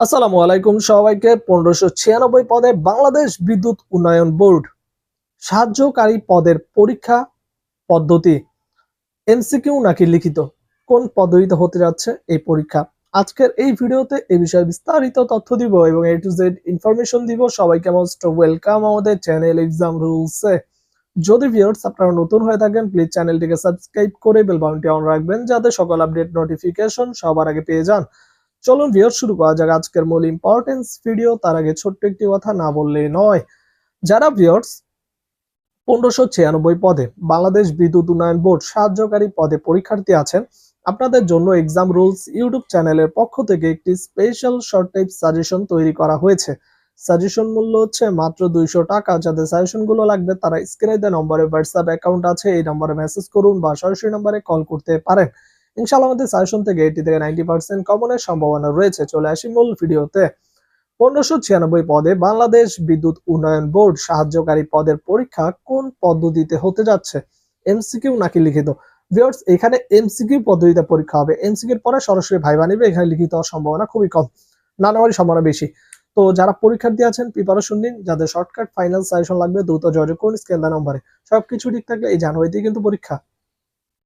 আসসালামু আলাইকুম সবাইকে পনেরোশো ছিয়ানব্বই পদে বাংলাদেশ বিদ্যুৎ উন্নয়ন বোর্ড সাহায্যকারী পদের পরীক্ষা পদ্ধতি এমসিকিউ নাকি লিখিত? কোন পদ্ধতিতে হতে যাচ্ছে এই পরীক্ষা? আজকের এই ভিডিওতে এই বিষয়ে বিস্তারিত তথ্য দিব এবং এ টু জেড ইনফরমেশন দিব। সবাইকে মোস্ট ওয়েলকাম আমাদের চ্যানেল এক্সাম রুলসে যদি ভিউয়ার্স আপনারা নতুন হয়ে থাকেন প্লিজ চ্যানেলটিকে সাবস্ক্রাইব করে বেল বাটনটি অন রাখবেন যাতে সকল আপডেট নোটিফিকেশন সবার আগে পেয়ে যান। চলুন ভিউয়ার শুরু করা যাক আজকের মূল ইম্পর্টেন্স ভিডিও তার আগে ছোট্ট একটি কথা না বললেই নয়, যারা ভিউয়ার্স পনেরোশো ছিয়ানব্বই পদে বাংলাদেশ বিদ্যুৎ উন্নয়ন বোর্ড সাহায্যকারী পদে পরীক্ষার্থী আছেন, আপনাদের জন্য এক্সাম রুলস ইউটিউব চ্যানেলের পক্ষ থেকে একটি স্পেশাল শর্ট টাইপ সাজেশন তৈরি করা হয়েছে। সাজেশন মূল্য হচ্ছে মাত্র দুইশো টাকা, যাদের সাজেশনগুলো লাগবে তারা স্ক্রিনে দেওয়া নম্বরে হোয়াটসঅ্যাপ অ্যাকাউন্ট আছে, এই নম্বরে মেসেজ করুন বা সরাসরি নম্বরে কল করতে পারেন। ইনশাআল্লাহ সাজেশন থেকে থেকে নাইনটি পার্সেন্ট সম্ভাবনা রয়েছে। চলে আসি মূল পনেরোশো ছিয়ানব্বই পদে বাংলাদেশ বিদ্যুৎ উন্নয়ন বোর্ড সাহায্যকারী পদের পরীক্ষা কোন পদ্ধতিতে হতে যাচ্ছে? নাকি লিখিত? এখানে পদ্ধতিতে পরীক্ষা হবে। পরে সরাসরি এখানে লিখিত সম্ভাবনা খুবই কম। না সম্ভাবনা বেশি। তো যারা পরীক্ষার্থী আছেন প্রিপারেশন নিন। যাদের শর্টকাট ফাইনাল সাজেশন লাগবে, দ্রুত যোগাযোগ করুন স্কেল নম্বরে সবকিছু ঠিক থাকলে এই জানুয়ারিতেই কিন্তু পরীক্ষা।